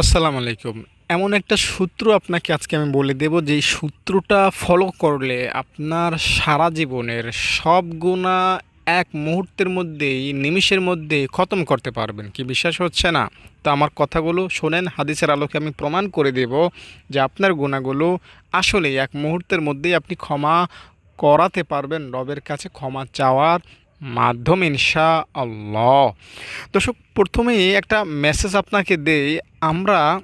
আসসালামু আলাইকুম। এমন একটা সূত্র আপনাকে আজকে আমি বলে দেব যে সূত্রটা ফলো করলে আপনার সারা জীবনের সব গুণা এক মুহূর্তের মধ্যেই, নিমিষের মধ্যে খতম করতে পারবেন। কি বিশ্বাস হচ্ছে না? তো আমার কথাগুলো শোনেন, হাদিসের আলোকে আমি প্রমাণ করে দেব যে আপনার গুণাগুলো আসলে এক মুহূর্তের মধ্যেই আপনি ক্ষমা করাতে পারবেন, রবের কাছে ক্ষমা চাওয়ার মাধ্যম ইনশা আল্লাহ দর্শক, প্রথমেই একটা মেসেজ আপনাকে দেই। আমরা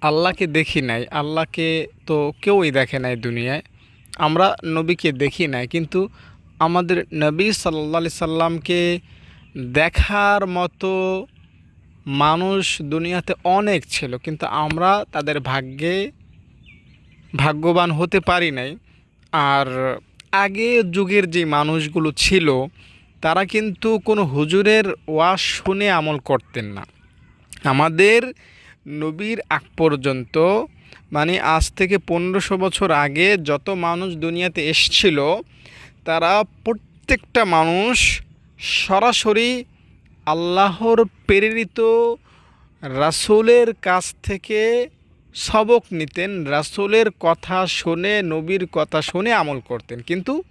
আল্লাহকে দেখি নাই। আল্লাহকে তো কেউই দেখে নাই দুনিয়ায়। আমরা নবীকে দেখি নাই। কিন্তু আমাদের নবী সাল্লা সাল্লামকে দেখার মতো মানুষ দুনিয়াতে অনেক ছিল। কিন্তু আমরা তাদের ভাগ্যে ভাগ্যবান হতে পারি নাই। আর আগে যুগের যে মানুষগুলো ছিল, তারা কিন্তু কোনো হুজুরের ওয়াজ শুনে আমল করতেন না। আমাদের নবীর আগ পর্যন্ত মানে আজ থেকে পনেরোশো বছর আগে যত মানুষ দুনিয়াতে এসছিল, তারা প্রত্যেকটা মানুষ সরাসরি আল্লাহর প্রেরিত রাসূলের কাছ থেকে সবক নিতেন, রাসূলের কথা শুনে, নবীর কথা শুনে আমল করতেন। কিন্তু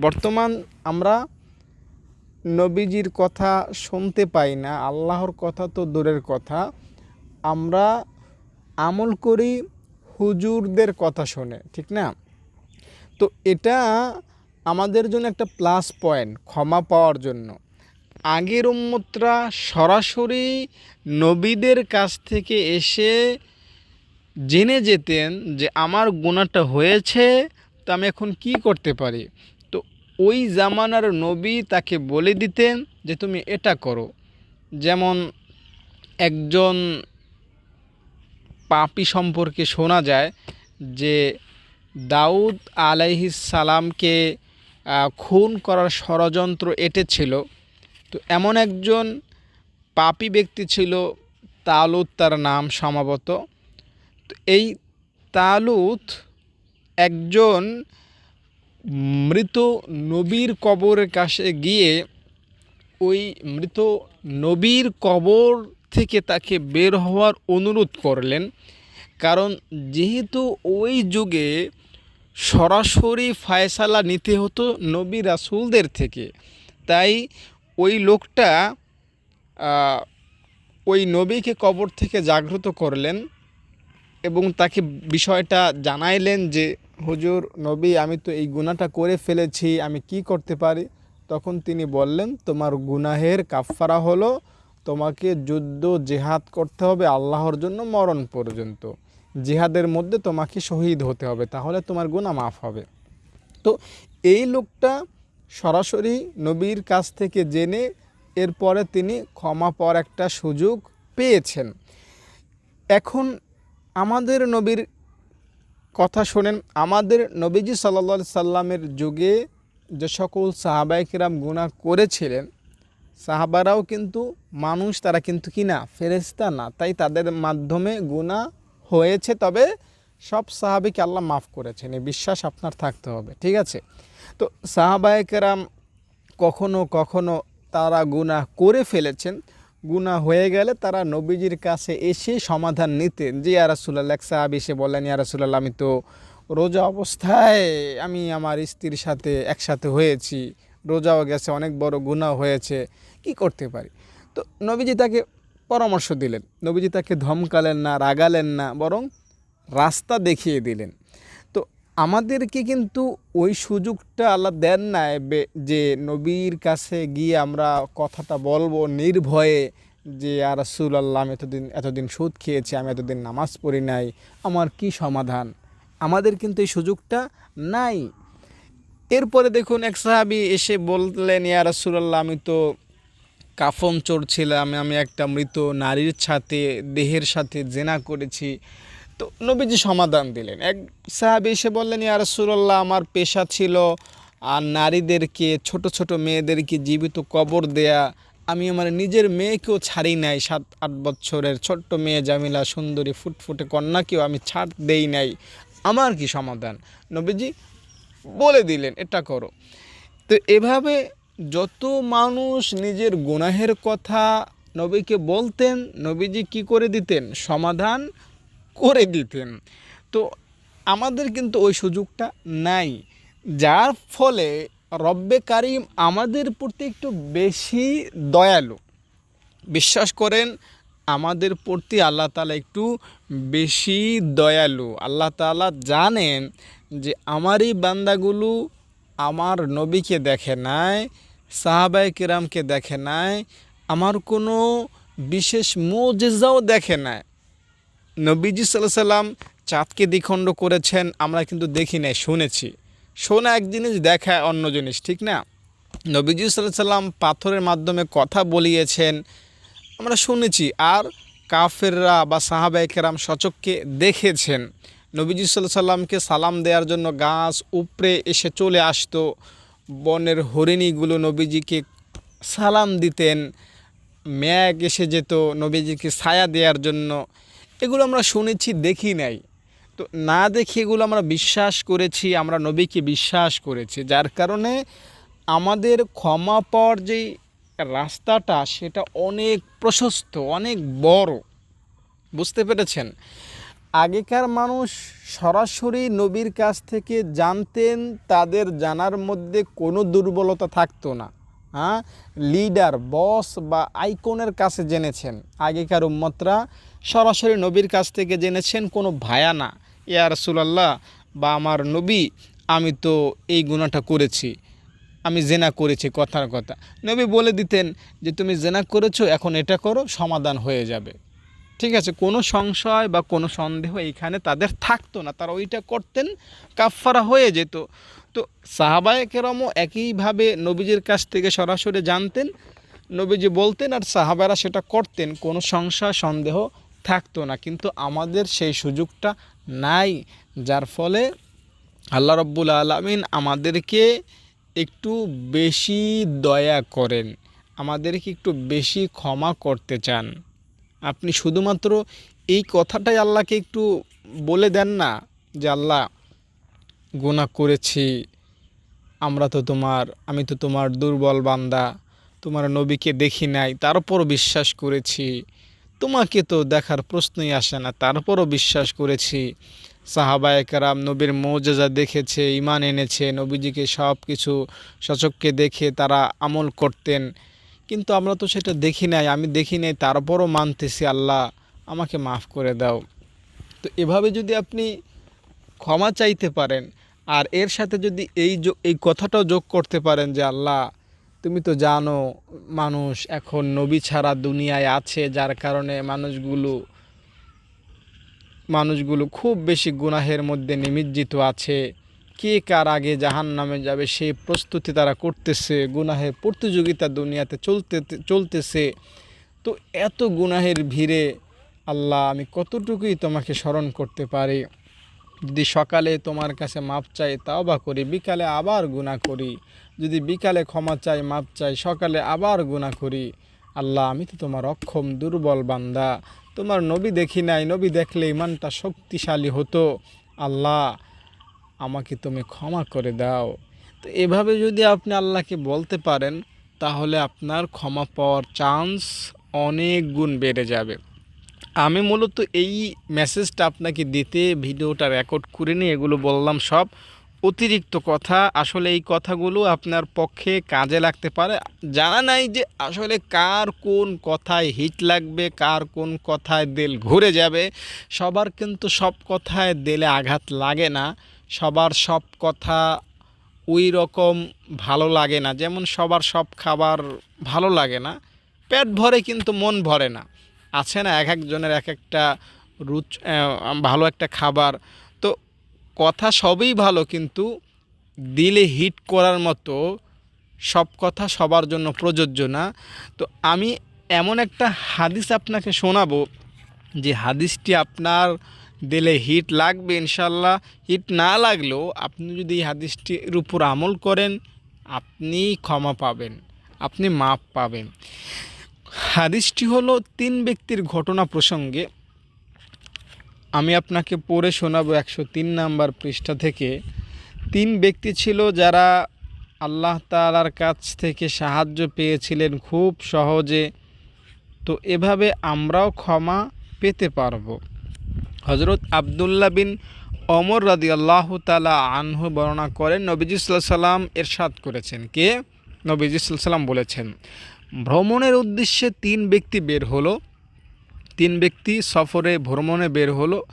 বর্তমান আমরা নবীজির কথা শুনতে পাই না, আল্লাহর কথা তো দূরের কথা। আমরা আমল করি হুজুরদের কথা শুনে, ঠিক না? তো এটা আমাদের জন্য একটা প্লাস পয়েন্ট ক্ষমা পাওয়ার জন্য। আগের উম্মতরা সরাসরি নবীদের কাছ থেকে এসে জেনে যেতেন যে আমার গুণাটা হয়েছে, তো আমি এখন কি করতে পারি? তো ওই জামানার নবী তাকে বলে দিতেন যে তুমি এটা করো। যেমন একজন পাপি সম্পর্কে শোনা যায় যে দাউদ আলাইহিস সালামকে খুন করার ষড়যন্ত্র এঁটেছিল। তো এমন একজন পাপি ব্যক্তি ছিল, তালুত তার নাম সম্ভবত তো এই তালুত একজন মৃত নবীর কবরের কাছে গিয়ে ওই মৃত নবীর কবর থেকে তাকে বের হওয়ার অনুরোধ করলেন। কারণ যেহেতু ওই যুগে সরাসরি ফায়সালা নিতে হতো নবী রাসুলদের থেকে, তাই ওই লোকটা ওই নবীকে কবর থেকে জাগ্রত করলেন। এবং তাকে বিষয়টা জানাইলেন যে, হুজুর নবী, আমি তো এই গুনাহটা করে ফেলেছি, আমি কি করতে পারি? তখন তিনি বললেন, তোমার গুনাহের কাফফারা হলো তোমাকে যুদ্ধ, জেহাদ করতে হবে আল্লাহর জন্য মরণ পর্যন্ত। জিহাদের মধ্যে তোমাকে শহীদ হতে হবে, তাহলে তোমার গুনাহ মাফ হবে। তো এই লোকটা সরাসরি নবীর কাছ থেকে জেনে এরপরে তিনি ক্ষমা পর একটা সুযোগ পেয়েছেন। এখন আমাদের নবীর কথা শোনেন। আমাদের নবীজি সাল্লা সাল্লামের যুগে যে সকল সাহাবাইকেরাম গুনাহ করেছিলেন, সাহাবারাও কিন্তু মানুষ, তারা কিন্তু কি না ফেরেস্তা না। তাই তাদের মাধ্যমে গুনাহ হয়েছে, তবে সব সাহাবিকে আল্লাহ মাফ করেছেন। এই বিশ্বাস আপনার থাকতে হবে, ঠিক আছে? তো সাহাবায়কেরাম কখনো কখনো তারা গুনাহ করে ফেলেছেন। গুনাহ হয়ে গেলে তারা নবীজির কাছে এসে সমাধান নিতেন। যে ইয়ারাসুল্লাহ এক সাহাবি এসে বললেন ইয়ারাসুল্লাহ আমি তো রোজা অবস্থায়, আমি আমার স্ত্রীর সাথে একসাথে হয়েছি। রোজাও গেছে, অনেক বড় গুনাহ হয়েছে, কি করতে পারি? তো নবীজি তাকে পরামর্শ দিলেন। নবীজি তাকে ধমকালেন না, রাগালেন না, বরং রাস্তা দেখিয়ে দিলেন। আমাদেরকে কিন্তু ওই সুযোগটা আল্লাহ দেন না যে নবীর কাছে গিয়ে আমরা কথাটা বলব নির্ভয়ে যে আর রাসূল আল্লাহ আমি এতদিন এতদিন সুদ খেয়েছি, আমি এতদিন নামাজ পড়ি নাই। আমার কি সমাধান? আমাদের কিন্তু এই সুযোগটা নাই। এরপরে দেখুন এক সাহাবি এসে বললেন, ইয়া রাসূলুল্লাহ, আমি তো কাফন চড়ছিলাম, আমি একটা মৃত নারীর সাথে, দেহের সাথে জেনা করেছি। তো নবীজি সমাধান দিলেন। এক সাহাবি এসে বললেন, ইয়া রাসূলুল্লাহ, আমার পেশা ছিল, আর নারীদেরকে, ছোট ছোট মেয়েদেরকে জীবিত কবর দেয়া। আমি আমার নিজের মেয়েকেও ছাড়ি নাই, সাত, আট বছরের ছোট্ট মেয়ে জামিলা, সুন্দরী, ফুটফুটে কন্যাকেও আমি ছাড় দেই নাই। আমার কি সমাধান? নবীজি বলে দিলেন, এটা করো। তো এভাবে যত মানুষ নিজের গুনাহের কথা নবীকে বলতেন, নবীজি কি করে দিতেন? সমাধান করে দিতেন। তো আমাদের কিন্তু ওই সুযোগটা নাই। যার ফলে রব্বে কারিম আমাদের প্রতি একটু বেশি দয়ালু। বিশ্বাস করেন, আমাদের প্রতি আল্লাহ তালা একটু বেশি দয়ালু। আল্লাহ তালা জানেন যে আমারই বান্দাগুলো আমার নবীকে দেখে নাই সাহাবাই কিরামকে দেখে নাই, আমার কোনো বিশেষ মোজেজাও দেখে নাই। নবীজি সাল্লাহ সাল্লাম চাঁদকে দ্বিখণ্ড করেছেন, আমরা কিন্তু দেখি নাই, শুনেছি। শোনা এক জিনিস, দেখা অন্য জিনিস, ঠিক না? নবীজি সাল্লাহ সাল্লাম পাথরের মাধ্যমে কথা বলিয়েছেন, আমরা শুনেছি, আর কাফেররা বা সাহাবাইকেরাম সচককে দেখেছেন। নবীজি সাল্লাহ সাল্লামকে সালাম দেওয়ার জন্য গাছ উপরে এসে চলে আসতো। বনের হরিণীগুলো নবীজিকে সালাম দিতেন ম্যাগ এসে যেত নবীজিকে ছায়া দেওয়ার জন্য। এগুলো আমরা শুনেছি, দেখি নাই। তো না দেখে এগুলো আমরা বিশ্বাস করেছি, আমরা নবীকে বিশ্বাস করেছি। যার কারণে আমাদের ক্ষমা পাওয়ার যেই রাস্তাটা, সেটা অনেক প্রশস্ত, অনেক বড়। বুঝতে পেরেছেন? আগেকার মানুষ সরাসরি নবীর কাছ থেকে জানতেন, তাদের জানার মধ্যে কোনো দুর্বলতা থাকতো না। হ্যাঁ? লিডার, বস বা আইকনের কাছে জেনেছেন আগেকার উম্মতরা। সরাসরি নবীর কাছ থেকে জেনেছেন, কোনো ভায়া না। ইয়া রাসূলুল্লাহ, বা আমার নবী, আমি তো এই গুণাটা করেছি। আমি জেনা করেছি কথার কথা। নবী বলে দিতেন যে, তুমি জেনা করেছ, এখন এটা করো, সমাধান হয়ে যাবে। ঠিক আছে, কোনো সংশয় বা কোনো সন্দেহ এইখানে তাদের থাকতো না। তারা ওইটা করতেন, কাফফারা হয়ে যেত। তো সাহাবায় কেরমও একইভাবে নবীজির কাছ থেকে সরাসরি জানতেন। নবীজি বলতেন আর সাহাবারা সেটা করতেন। কোনো সংশয়, সন্দেহ থাকতো না, কিন্তু আমাদের সেই সুযোগটা নাই। যার ফলে আল্লাহ রব্বুল আলমিন আমাদেরকে একটু বেশি দয়া করেন, আমাদেরকে একটু বেশি ক্ষমা করতে চান। আপনি শুধুমাত্র এই কথাটাই আল্লাহকে একটু বলে দেন না যে, আল্লাহ, গুনাহ করেছি, আমরা তো তোমার, আমি তো তোমার দুর্বল বান্দা, তোমার নবীকে দেখি নাই তারপরও বিশ্বাস করেছি। তোমাকে তো দেখার প্রশ্নই আসে না। তারপরও বিশ্বাস করেছি। সাহাবায়কারাম নবীর মৌজাজা দেখেছে ইমান এনেছে, নবীজিকে সব কিছু সচককে দেখে তারা আমল করতেন। কিন্তু আমরা তো সেটা দেখি নাই, আমি দেখি নাই, তারপরও মানতেছি, আল্লাহ আমাকে মাফ করে দাও। তো এভাবে যদি আপনি ক্ষমা চাইতে পারেন, আর এর সাথে যদি এই এই কথাটাও যোগ করতে পারেন যে আল্লাহ তুমি তো জানো, মানুষ এখন নবী ছাড়া দুনিয়ায় আছে, যার কারণে মানুষগুলো মানুষগুলো খুব বেশি গুনাহের মধ্যে নিমজ্জিত আছে। কে কার আগে জাহান নামে যাবে সেই প্রস্তুতি তারা করতেছে, গুনাহের প্রতিযোগিতা দুনিয়াতে চলতে, চলতেছে। তো এত গুনাহের ভিড়ে আল্লাহ, আমি কতটুকুই তোমাকে স্মরণ করতে পারি? যদি সকালে তোমার কাছে মাপ চাই তাও বা করি, বিকালে আবার গুনাহ করি। যদি বিকালে ক্ষমা চাই মাপ চাই, সকালে আবার গুণা করি, আল্লাহ, আমি তো তোমার অক্ষম, দুর্বল বান্দা। তোমার নবী দেখি নাই, নবী দেখলে ইমানটা শক্তিশালী হতো। আল্লাহ, আমাকে তুমি ক্ষমা করে দাও। তো এভাবে যদি আপনি আল্লাহকে বলতে পারেন, তাহলে আপনার ক্ষমা পাওয়ার চান্স অনেক গুণ বেড়ে যাবে। আমি মূলত এই মেসেজটা আপনাকে দিতে, ভিডিওটা রেকর্ড করে নিয়ে এগুলো বললাম সব। অতিরিক্ত কথা, আসলে এই কথাগুলো আপনার পক্ষে কাজে লাগতে পারে। জানা নাই যে আসলে কার কোন কথায় হিট লাগবে, কার কোন কথায় দিল ঘুরে যাবে। সবার কিন্তু সব কথায় দিলে আঘাত লাগে না। সবার সব কথা ওই রকম ভালো লাগে না। যেমন সবার সব খাবার ভালো লাগে না, পেট ভরে কিন্তু মন ভরে না। আছে না এক একজনের এক একটা রুচ ভালো একটা খাবার কথা সবই ভালো, কিন্তু দিলে হিট করার মতো সব কথা সবার জন্য প্রযোজ্য না। তো আমি এমন একটা হাদিস আপনাকে শোনাবো, যে হাদিসটি আপনার দিলে হিট লাগবে ইনশাল্লাহ হিট না লাগলেও আপনি যদি এই হাদিসটির উপর আমল করেন, আপনি ক্ষমা পাবেন, আপনি মাপ পাবেন। হাদিসটি হলো তিন ব্যক্তির ঘটনা প্রসঙ্গে আমি আপনাকে পড়ে শোনাবো একশো তিন নাম্বার পৃষ্ঠা থেকে। তিন ব্যক্তি ছিল যারা আল্লাহ তালার কাছ থেকে সাহায্য পেয়েছিলেন খুব সহজে। তো এভাবে আমরাও ক্ষমা পেতে পারব। হজরত আবদুল্লাহ বিন অমর রাদি আল্লাহ তালা আনহু বর্ণনা করেন, নবীজি সাল্লাম এরশাদ করেছেন। কে? নবীজি সাল্লাম বলেছেন, ভ্রমণের উদ্দেশ্যে তিন ব্যক্তি বের হলো। তিন ব্যক্তি সফরে ভ্রমণে বের হলো।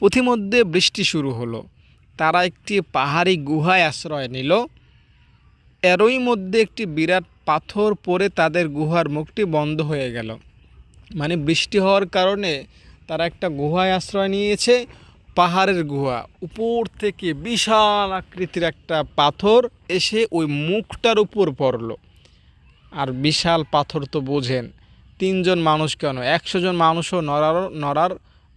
পথিমধ্যে বৃষ্টি শুরু হলো। তারা একটি পাহাড়ি গুহায় আশ্রয় নিল। এরই মধ্যে একটি বিরাট পাথর পড়ে তাদের গুহার মুখটি বন্ধ হয়ে গেল। মানে বৃষ্টি হওয়ার কারণে তারা একটা গুহায় আশ্রয় নিয়েছে, পাহাড়ের গুহা। উপর থেকে বিশাল আকৃতির একটা পাথর এসে ওই মুখটার উপর পড়ল। আর বিশাল পাথর তো বোঝেন। তিনজন মানুষ কেন? একশো জন মানুষও নড়ার নড়ার,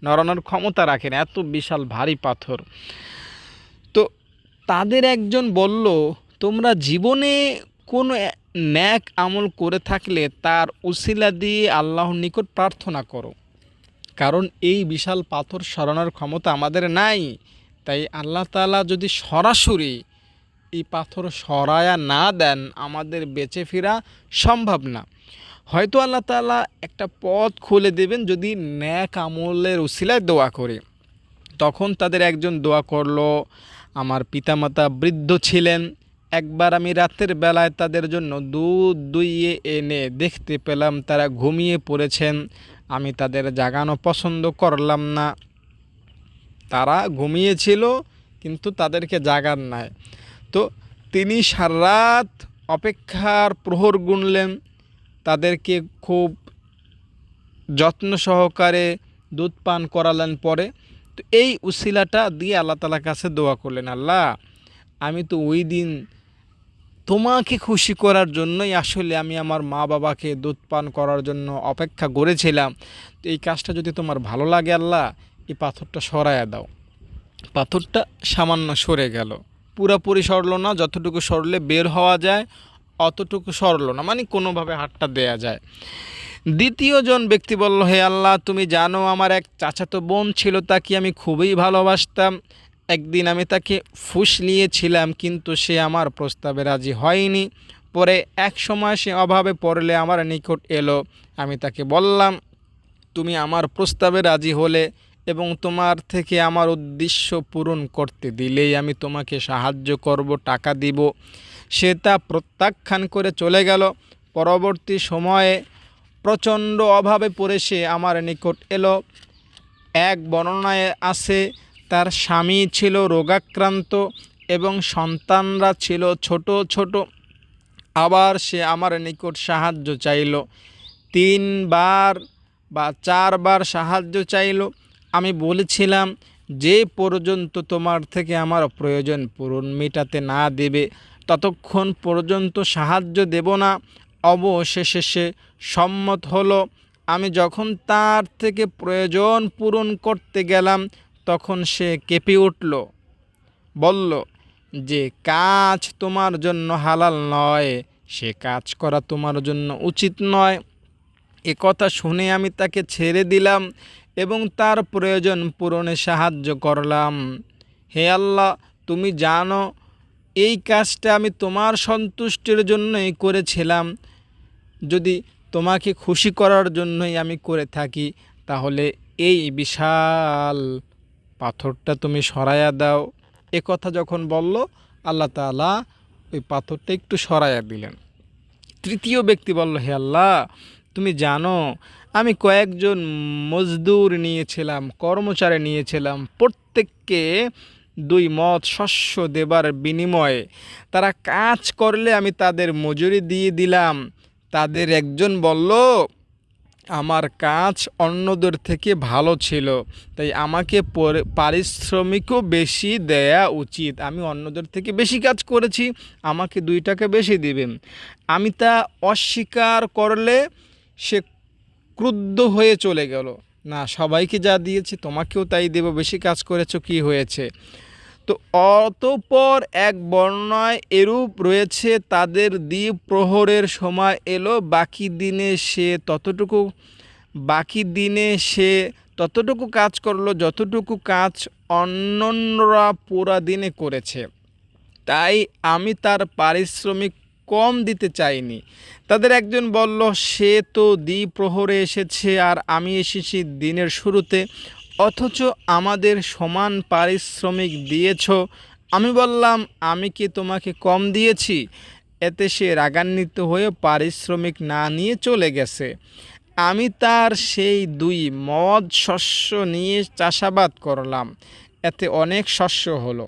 নড়ানোর ক্ষমতা রাখেন এত বিশাল ভারী পাথর। তো তাদের একজন বলল, তোমরা জীবনে কোনো ন্যাক আমল করে থাকলে তার উসিলা দিয়ে আল্লাহর নিকট প্রার্থনা করো। কারণ এই বিশাল পাথর সরানোর ক্ষমতা আমাদের নাই। তাই আল্লাহ তাআলা যদি সরাসরি এই পাথর সরায়া না দেন, আমাদের বেঁচে ফেরা সম্ভব না। হয়তো আল্লাহ তাআলা একটা পথ খুলে দেবেন যদি ন্যাক আমলের উসিলায় দোয়া করে। তখন তাদের একজন দোয়া করল, আমার পিতামাতা বৃদ্ধ ছিলেন, একবার আমি রাতের বেলায় তাদের জন্য দুধ দুইয়ে এনে দেখতে পেলাম তারা ঘুমিয়ে পড়েছেন, আমি তাদের জাগানো পছন্দ করলাম না। তারা ঘুমিয়েছিল, কিন্তু তাদেরকে জাগান নাই। তো তিনি সারাত অপেক্ষার প্রহর গুনলেন তাদেরকে খুব যত্ন সহকারে দুধ পান করালেন পরে। তো এই উসিলাটা দিয়ে আল্লাহ তালার কাছে দোয়া করলেন, আল্লাহ, আমি তো ওই দিন তোমাকে খুশি করার জন্যই আসলে আমি আমার মা বাবাকে দুধ পান করার জন্য অপেক্ষা করেছিলাম। তো এই কাজটা যদি তোমার ভালো লাগে আল্লাহ, এই পাথরটা সরাইয়া দাও। পাথরটা সামান্য সরে গেল। পুরাপুরি সরলো না, যতটুকু সরলে বের হওয়া যায় অতটুকু সরল না মানে কোনোভাবে হাতটা দেয়া যায়। দ্বিতীয় জন ব্যক্তি বলল, হে আল্লাহ, তুমি জানো আমার এক চাচাতো বোন ছিল, তাকে আমি খুবই ভালোবাসতাম। একদিন আমি তাকে ফুস নিয়েছিলাম, কিন্তু সে আমার প্রস্তাবে রাজি হয়নি। পরে এক সময় সে অভাবে পড়লে আমার নিকট এলো। আমি তাকে বললাম, তুমি আমার প্রস্তাবে রাজি হলে এবং তোমার থেকে আমার উদ্দেশ্য পূরণ করতে দিলেই আমি তোমাকে সাহায্য করব, টাকা দিব। সে তা প্রত্যাখ্যান করে চলে গেল। পরবর্তী সময়ে প্রচণ্ড অভাবে পড়ে সে আমার নিকট এলো। এক বর্ণনায় আছে, তার স্বামী ছিল রোগাক্রান্ত এবং সন্তানরা ছিল ছোট ছোট। আবার সে আমার নিকট সাহায্য চাইল। তিনবার বা চারবার সাহায্য চাইল। আমি বলেছিলাম, যে পর্যন্ত তোমার থেকে আমার প্রয়োজন পূরণ মেটাতে না দেবে, ততক্ষণ পর্যন্ত সাহায্য দেব না। অবশেষে সে সম্মত হলো। আমি যখন তার থেকে প্রয়োজন পূরণ করতে গেলাম, তখন সে কেঁপে উঠল। বলল, যে কাজ তোমার জন্য হালাল নয়, সে কাজ করা তোমার জন্য উচিত নয়। এ কথা শুনে আমি তাকে ছেড়ে দিলাম। এবং তার প্রয়োজন পূরণে সাহায্য করলাম। হে আল্লাহ, তুমি জানো, এই কাজটা আমি তোমার সন্তুষ্টির জন্যই করেছিলাম। যদি তোমাকে খুশি করার জন্যই আমি করে থাকি, তাহলে এই বিশাল পাথরটা তুমি সরাইয়া দাও। এ কথা যখন বলল, আল্লাহ তালা ওই পাথরটা একটু সরাইয়া দিলেন। তৃতীয় ব্যক্তি বলল, হে আল্লাহ, তুমি জানো আমি কয়েকজন মজদুর নিয়েছিলাম, কর্মচারী নিয়েছিলাম। প্রত্যেককে দুই মত শস্য দেবার বিনিময়ে। তারা কাজ করলে আমি তাদের মজুরি দিয়ে দিলাম। তাদের একজন বলল, আমার কাজ অন্যদের থেকে ভালো ছিল, তাই আমাকে পারিশ্রমিকও বেশি দেয়া উচিত। আমি অন্যদের থেকে বেশি কাজ করেছি, আমাকে দুই টাকা বেশি দিবেন। আমি তা অস্বীকার করলে সে ক্রুদ্ধ হয়ে চলে গেল। না, সবাইকে যা দিয়েছি তোমাকেও তাই দেব, বেশি কাজ করেছ কি হয়েছে? তো অতপর এক বর্ণায় এরূপ রয়েছে, তাদের দ্বীপ প্রহরের সময় এলো, বাকি দিনে সে ততটুকু, বাকি দিনে সে ততটুকু কাজ করল, যতটুকু কাজ অন্যরা পুরা দিনে করেছে। তাই আমি তার পারিশ্রমিক কম দিতে চাইনি তাদের একজন বলল, সে তো দ্বিপ্রহরে এসেছে আর আমি এসেছি দিনের শুরুতে, অথচ আমাদের সমান পারিশ্রমিক দিয়েছ। আমি বললাম, আমি কি তোমাকে কম দিয়েছি? এতে সে রাগান্বিত হয়ে পারিশ্রমিক না নিয়ে চলে গেছে। আমি তার সেই দুই মদ শস্য নিয়ে চাষাবাদ করলাম। এতে অনেক শস্য হলো।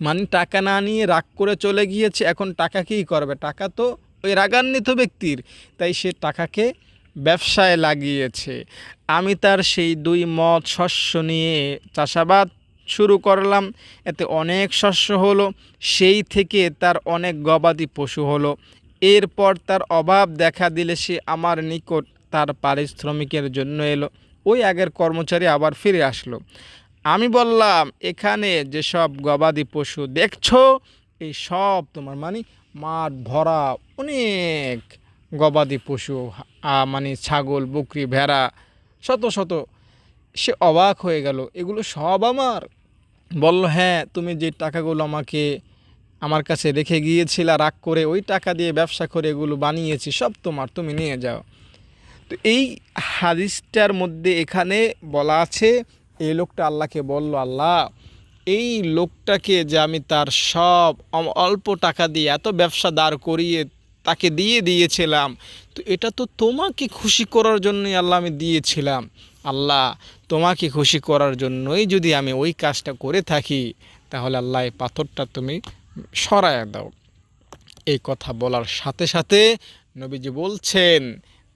মানে টাকা না নিয়ে রাগ করে চলে গিয়েছে, এখন টাকা কী করবে? টাকা তো ওই রাগান্বিত ব্যক্তির। তাই সে টাকাকে ব্যবসায় লাগিয়েছে। আমি তার সেই দুই মদ শস্য নিয়ে চাষাবাদ শুরু করলাম। এতে অনেক শস্য হলো, সেই থেকে তার অনেক গবাদি পশু হলো। এরপর তার অভাব দেখা দিলে সে আমার নিকট তার পারিশ্রমিকের জন্য এলো। ওই আগের কর্মচারী আবার ফিরে আসলো। আমি বললাম, এখানে যেসব গবাদি পশু দেখছ, এই সব তোমার মানে মাঠ ভরা অনেক গবাদি পশু মানে ছাগল, বকরি, ভেড়া, শত শত। সে অবাক হয়ে গেল, এগুলো সব আমার? বলল হ্যাঁ তুমি যে টাকাগুলো আমাকে, আমার কাছে রেখে গিয়েছিল, রাগ করে ওই টাকা দিয়ে ব্যবসা করে এগুলো বানিয়েছি, সব তোমার, তুমি নিয়ে যাও। তো এই হাদিসটার মধ্যে এখানে বলা আছে এই লোকটা আল্লাহকে বলল, আল্লাহ, এই লোকটাকে যে আমি তার সব অল্প টাকা দিয়ে এত ব্যবসা দাঁড় করিয়ে তাকে দিয়ে দিয়েছিলাম, তো এটা তো তোমাকে খুশি করার জন্যই আল্লাহ আমি দিয়েছিলাম। আল্লাহ, তোমাকে খুশি করার জন্যই যদি আমি ওই কাজটা করে থাকি, তাহলে আল্লাহ এই পাথরটা তুমি সরায় দাও। এই কথা বলার সাথে সাথে নবীজি বলছেন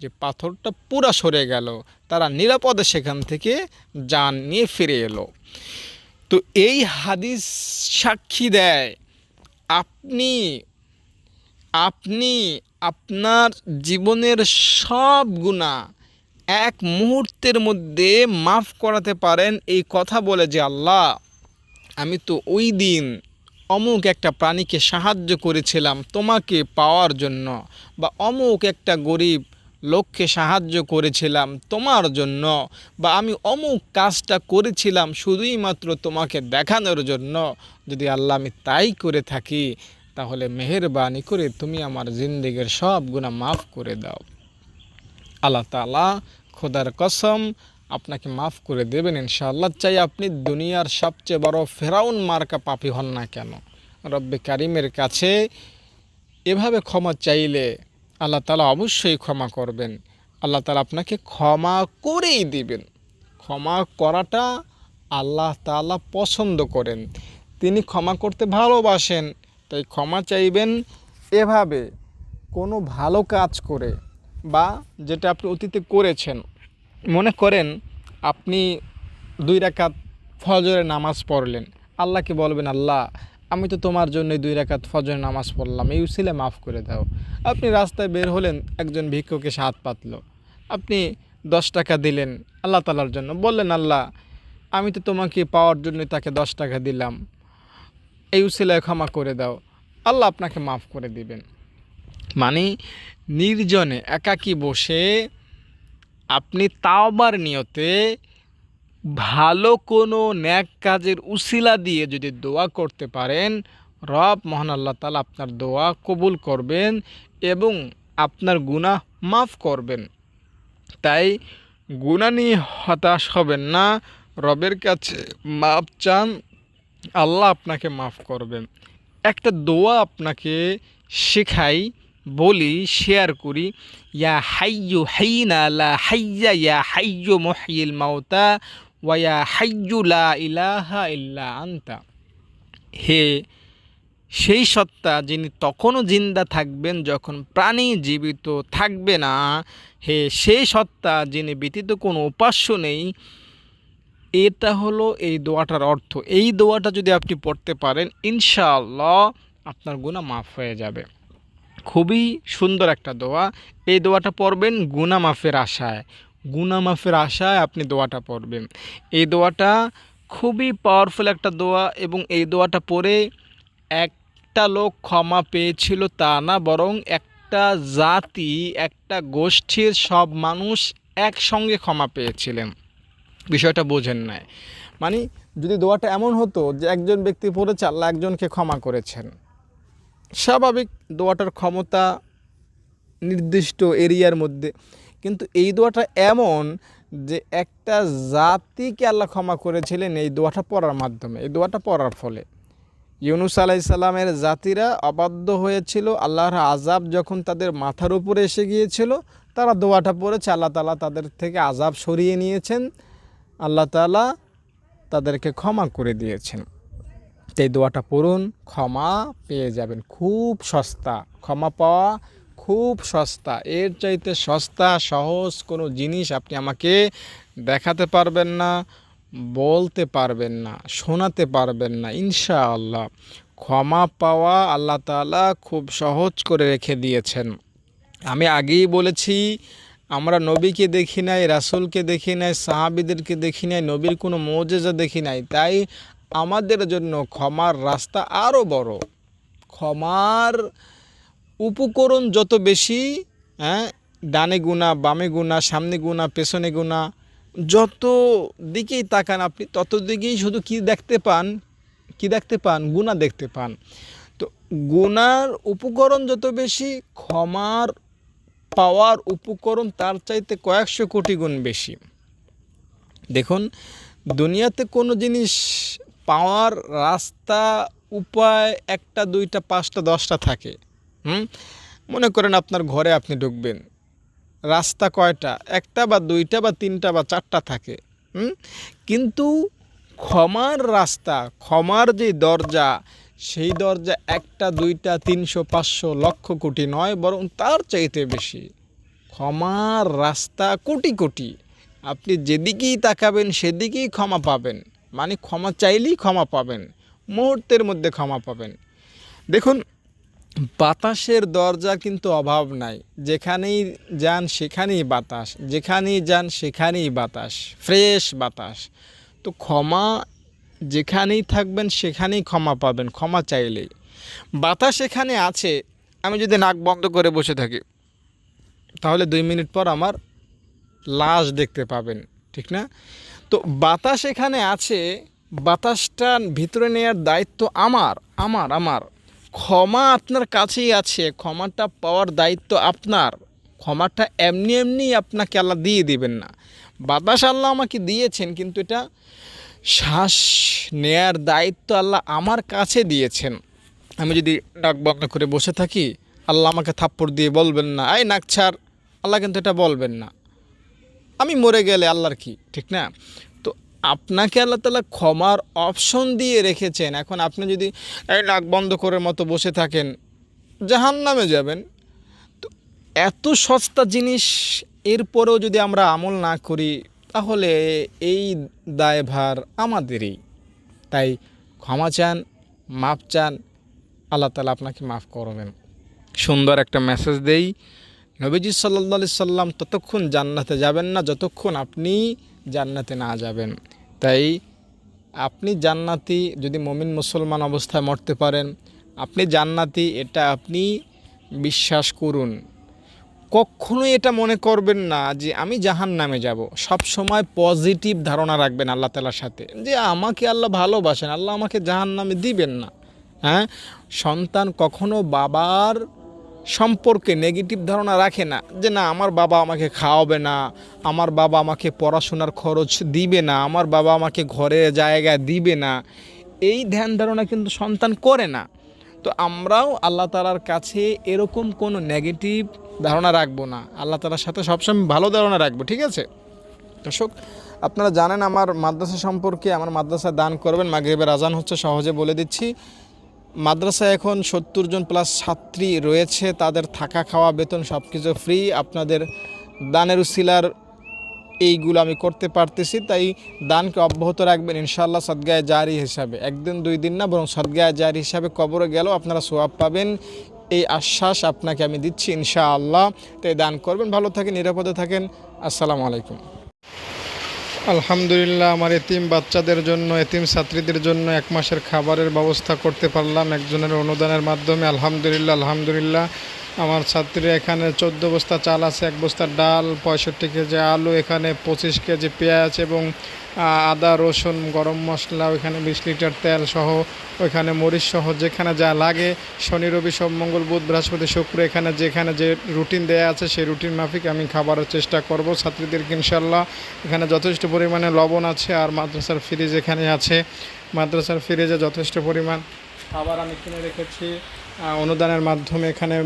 যে পাথরটা পুরা সরে গেল, তারা নিরাপদে সেখান থেকে যান নিয়ে ফিরে এলো। তো এই হাদিস সাক্ষী দেয়, আপনি আপনি আপনার জীবনের সব গুণা এক মুহূর্তের মধ্যে মাফ করাতে পারেন। এই কথা বলে যে, আল্লাহ, আমি তো ওই দিন অমুক একটা প্রাণীকে সাহায্য করেছিলাম তোমাকে পাওয়ার জন্য বা অমুক একটা গরিব লোককে সাহায্য করেছিলাম তোমার জন্য বা আমি অমুক কাজটা করেছিলাম শুধুই মাত্র তোমাকে দেখানোর জন্য। যদি আল্লাহ আমি তাই করে থাকি, তাহলে মেহেরবানি করে তুমি আমার জিন্দিগির সব গুণা মাফ করে দাও। আল্লাহ তালা খোদার কসম আপনাকে মাফ করে দেবেন ইনশাআল্লাহ, চাই আপনি দুনিয়ার সবচেয়ে বড় ফেরাউন মার্কা পাপি হন না কেন। রব্বে কারিমের কাছে এভাবে ক্ষমা চাইলে আল্লাহ তালা অবশ্যই ক্ষমা করবেন। আল্লাহ তালা আপনাকে ক্ষমা করেই দিবেন। ক্ষমা করাটা আল্লাহ তালা পছন্দ করেন। তিনি ক্ষমা করতে ভালোবাসেন, তাই ক্ষমা চাইবেন এভাবে। কোনো ভালো কাজ করে বা যেটা আপনি অতীতে করেছেন, মনে করেন আপনি দুই রাকাত ফজরে নামাজ পড়লেন, আল্লাহকে বলবেন, আল্লাহ আমি তো তোমার জন্য দুই রাকাত ফজরের নামাজ পড়লাম। এই উসিলে মাফ করে দাও। আপনি রাস্তায় বের হলেন, একজন ভিক্ষুকে হাত পাতলো। আপনি দশ টাকা দিলেন আল্লাহ তালার জন্য। বললেন, আল্লাহ, আমি তো তোমাকে পাওয়ার জন্য তাকে দশ টাকা দিলাম। এই উসিলায় ক্ষমা করে দাও। আল্লাহ আপনাকে মাফ করে দিবেন। মানে নির্জনে একাকী বসে আপনি তাওবার নিয়তে ভালো কোনো ন্যাক কাজের উসিলা দিয়ে যদি দোয়া করতে পারেন, রব মহান আল্লাহ তালা আপনার দোয়া কবুল করবেন এবং আপনার গুনাহ মাফ করবেন। তাই গুণা নিয়ে হতাশ হবেন না, রবের কাছে মাফ চান, আল্লাহ আপনাকে মাফ করবেন। একটা দোয়া আপনাকে শেখাই, বলি, শেয়ার করি, ইয়া হাইয়ু হাইনা লা হাইয়া, ইয়া হাইয়ু মুহয়িল মাউতা ওয়া ইয়া হাইয়ু লা ইলাহা ইল্লা আনতা। হে সেই সত্তা যিনি তখনও জিন্দা থাকবেন যখন প্রাণী জীবিত থাকবে না, হে সেই সত্তা যিনি ব্যতীত কোনো উপাস্য নেই, এটা হলো এই দোয়াটার অর্থ। এই দোয়াটা যদি আপনি পড়তে পারেন, ইনশাআল্লাহ আপনার গুণা মাফ হয়ে যাবে। খুবই সুন্দর একটা দোয়া। এই দোয়াটা পড়বেন গুণা মাফের আশায়। গুণা মাফের আশায় আপনি দোয়াটা পড়বেন। এই দোয়াটা খুবই পাওয়ারফুল একটা দোয়া এবং এই দোয়াটা পড়ে একটা লোক ক্ষমা পেয়েছিল তা না, বরং একটা জাতি, একটা গোষ্ঠীর সব মানুষ একসঙ্গে ক্ষমা পেয়েছিলেন। বিষয়টা বোঝেন নাই। মানে যদি দোয়াটা এমন হতো যে একজন ব্যক্তি পড়েছে, আল্লাহ একজনকে ক্ষমা করেছেন। স্বাভাবিক দোয়াটার ক্ষমতা নির্দিষ্ট এরিয়ার মধ্যে কিন্তু এই দোয়াটা এমন যে একটা জাতিকে আল্লাহ ক্ষমা করেছিলেন এই দোয়াটা পড়ার মাধ্যমে। এই দোয়াটা পড়ার ফলে। ইউনুস আলাইসাল্লামের জাতিরা অবাধ্য হয়েছিল, আল্লাহর আজাব যখন তাদের মাথার উপরে এসে গিয়েছিল, তারা দোয়াটা পড়েছে, আল্লাহ তালা তাদের থেকে আজাব সরিয়ে নিয়েছেন, আল্লাহ তালা তাদেরকে ক্ষমা করে দিয়েছেন। এই দোয়াটা পড়ুন, ক্ষমা পেয়ে যাবেন, খুব সস্তা। ক্ষমা পাওয়া খুব সস্তা। এর চাইতে সস্তা, সহজ কোনো জিনিস আপনি আমাকে দেখাতে পারবেন না, বলতে পারবেন না, শোনাতে পারবেন না, ইনশাআল্লাহ। ক্ষমা পাওয়া আল্লাহ তাআলা খুব সহজ করে রেখে দিয়েছেন। আমি আগেই বলেছি, আমরা নবীকে দেখি নাই, রাসূলকে দেখি নাই, সাহাবিদেরকে দেখি নাই, নবীর কোনো মৌজেজা দেখি নাই। তাই আমাদের জন্য ক্ষমার রাস্তা আরও বড়। ক্ষমার উপকরণ যত বেশি হ্যাঁ ডানে গুণা, বামে গুণা, সামনে গুণা, পেছনে গুণা, যত দিকেই তাকান আপনি, তত দিকেই শুধু কি দেখতে পান, কি দেখতে পান? গুণা দেখতে পান। তো গুনার উপকরণ যত বেশি, ক্ষমার পাওয়ার উপকরণ তার চাইতে কয়েকশো কোটি গুণ বেশি। দেখুন, দুনিয়াতে কোনো জিনিস পাওয়ার রাস্তা, উপায়, একটা, দুইটা, পাঁচটা, দশটা থাকে। হুম? মনে করেন আপনার ঘরে আপনি ঢুকবেন। রাস্তা কয়টা? একটা বা দুইটা বা তিনটা বা চারটা থাকে, হুম? কিন্তু ক্ষমার রাস্তা, ক্ষমার যে দরজা, সেই দরজা একটা, দুইটা, তিনশো, পাঁচশো, লক্ষ কোটি নয়, বরং তার চাইতে বেশি। ক্ষমার রাস্তা কোটি কোটি। আপনি যেদিকেই তাকাবেন, সেদিকেই ক্ষমা পাবেন। মানে ক্ষমা চাইলেই ক্ষমা পাবেন। মুহূর্তের মধ্যে ক্ষমা পাবেন। দেখুন বাতাসের দরজা কিন্তু অভাব নাই। যেখানেই যান সেখানেই বাতাস, যেখানেই যান সেখানেই বাতাস, ফ্রেশ বাতাস। তো ক্ষমা যেখানেই থাকবেন সেখানেই ক্ষমা পাবেন, ক্ষমা চাইলেই। বাতাস এখানে আছে, আমি যদি নাক বন্ধ করে বসে থাকি, তাহলে দুই মিনিট পর আমার লাশ দেখতে পাবেন, ঠিক না? তো বাতাস এখানে আছে বাতাসটা ভিতরে নেওয়ার দায়িত্ব আমার আমার আমার। ক্ষমা আপনার কাছেই আছে, ক্ষমাটা পাওয়ার দায়িত্ব আপনার। ক্ষমাটা এমনি এমনি আপনাকে আল্লাহ দিয়ে দিবেন না। বাতাস আল্লাহ আমাকে দিয়েছেন, কিন্তু এটা শ্বাস নেয়ার দায়িত্ব আল্লাহ আমার কাছে দিয়েছেন। আমি যদি নাক বন্ধ করে বসে থাকি, আল্লাহ আমাকে থাপ্পড় দিয়ে বলবেন না আই নাক ছাড়। আল্লাহ কিন্তু এটা বলবেন না। আমি মরে গেলে আল্লাহর কি, ঠিক না? আপনাকে আল্লাহ তালা ক্ষমার অপশন দিয়ে রেখেছেন। এখন আপনি যদি এই নাক বন্ধ করে মতো বসে থাকেন জাহান নামে যাবেন। তো এত সস্তা জিনিস, এরপরেও যদি আমরা আমল না করি, তাহলে এই দায়ভার আমাদেরই। তাই ক্ষমা চান মাপ চান, আল্লাহ তালা আপনাকে মাফ করবেন। সুন্দর একটা মেসেজ দেই। নবীজি সাল্লা সাল্লাম, ততক্ষণ জান্নাতে যাবেন না, যতক্ষণ আপনি জান্নাতে না যাবেন। তাই আপনি জান্নাতি যদি মমিন মুসলমান অবস্থায় মরতে পারেন, আপনি জান্নাতি, এটা আপনি বিশ্বাস করুন। কখনোই এটা মনে করবেন না যে আমি জাহান নামে যাব। সব সময় পজিটিভ ধারণা রাখবেন আল্লাহ তালার সাথে যে আমাকে আল্লাহ ভালোবাসেন, আল্লাহ আমাকে জাহান নামে দিবেন না। হ্যাঁ? সন্তান কখনো বাবার সম্পর্কে নেগেটিভ ধারণা রাখে না যে না, আমার বাবা আমাকে খাওয়াবে না, আমার বাবা আমাকে পড়াশোনার খরচ দিবে না, আমার বাবা আমাকে ঘরে জায়গা দিবে না, এই ধ্যান ধারণা কিন্তু সন্তান করে না। তো আমরাও আল্লাহ তালার কাছে এরকম কোনো নেগেটিভ ধারণা রাখব না। আল্লাহ তালার সাথে সবসময় ভালো ধারণা রাখব, ঠিক আছে? দর্শক, আপনারা জানেন আমার মাদ্রাসা সম্পর্কে আমার মাদ্রাসা দান করবেন, মাগরিবের আজান হচ্ছে, সহজে বলে দিচ্ছি। মাদ্রাসায় এখন সত্তর জন প্লাস ছাত্রী রয়েছে, তাদের থাকা খাওয়া, বেতন সব কিছু ফ্রি আপনাদের দানের উসিলার এইগুলো আমি করতে পারতেছি, তাই দানকে অব্যাহত রাখবেন ইনশাল্লাহ সদগায় জারি হিসাবে। একদিন দুই দিন না, বরং সদগায় জারি হিসাবে কবরে গেলেও আপনারা সোয়াব পাবেন। এই আশ্বাস আপনাকে আমি দিচ্ছি ইনশাআল্লাহ। তাই দান করবেন, ভালো থাকেন, নিরাপদে থাকেন। আসসালামু আলাইকুম। আলহামদুলিল্লাহ, আমার এতিম বাচ্চাদের জন্য, এতিম ছাত্রীদের জন্য এক মাসের খাবারের ব্যবস্থা করতে পারলাম একজনের অনুদানের মাধ্যমে। আলহামদুলিল্লাহ আলহামদুলিল্লাহ। আমার ছাত্রী এখানে চোদ্দ বস্তা চাল আছে, এক বস্তা ডাল, পঁয়ষট্টি কেজি আলু, এখানে পঁচিশ কেজি পেঁয়াজ এবং আদা, রসুন, গরম মশলা, ওইখানে বিশ লিটার তেল সহ, ওইখানে মরিচ সহ যেখানে যা লাগে। শনি, রবি সোম মঙ্গল, বুধ, বৃহস্পতি, শুক্র, এখানে যেখানে যে রুটিন দেয়া আছে সেই রুটিন মাফিক আমি খাবারের চেষ্টা করব ছাত্রীদেরকে ইনশাল্লাহ এখানে যথেষ্ট পরিমাণে লবণ আছে আর মাদ্রাসার ফ্রিজ এখানে আছে। মাদ্রাসার ফ্রিজে যথেষ্ট পরিমাণ খাবার আমি কিনে রেখেছি। অনুদানের মাধ্যমে এখানে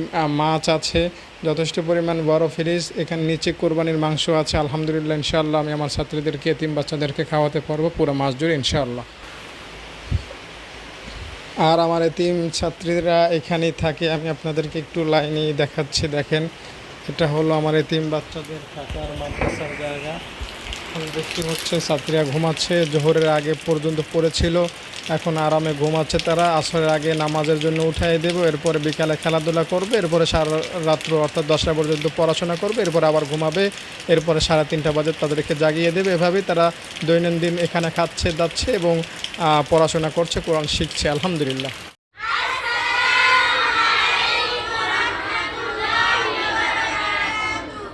মাছ আছে, যথেষ্ট পরিমাণ বড় ফ্রিজ এখানে নিচে কোরবানির মাংস আছে, আলহামদুলিল্লাহ, ইনশাআল্লাহ। আমি আমার ছাত্রীদেরকে, এতিম বাচ্চাদেরকে খাওয়াতে পারব পুরো মাস জুড়ে, ইনশাআল্লাহ। আর আমার এতিম ছাত্রীরা এখানেই থাকে। আমি আপনাদেরকে একটু লাইনে দেখাচ্ছি, দেখেন। এটা হলো আমার এতিম বাচ্চাদের থাকার মাদ্রাসার জায়গা। দেখতে হচ্ছে ছাত্রীরা ঘুমাচ্ছে, জোহরের আগে পর্যন্ত পড়েছিল, এখন আরামে ঘুমাচ্ছে তারা। আসরের আগে নামাজের জন্য উঠাই দেবো, এরপরে বিকালে খেলাধুলা করবে, এরপরে সারা রাত্র অর্থাৎ দশটা পর্যন্ত পড়াশোনা করবে, এরপরে আবার ঘুমাবে, এরপরে সাড়ে তিনটা বাজে তাদেরকে জাগিয়ে দেবে। এভাবেই তারা দৈনন্দিন এখানে খাচ্ছে যাচ্ছে এবং পড়াশোনা করছে, কোরআন শিখছে, আলহামদুলিল্লাহ।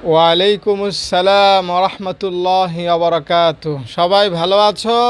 ওয়ালাইকুম আসসালাম রহমতুল্লাহ আবরকাত সবাই ভালো আছো?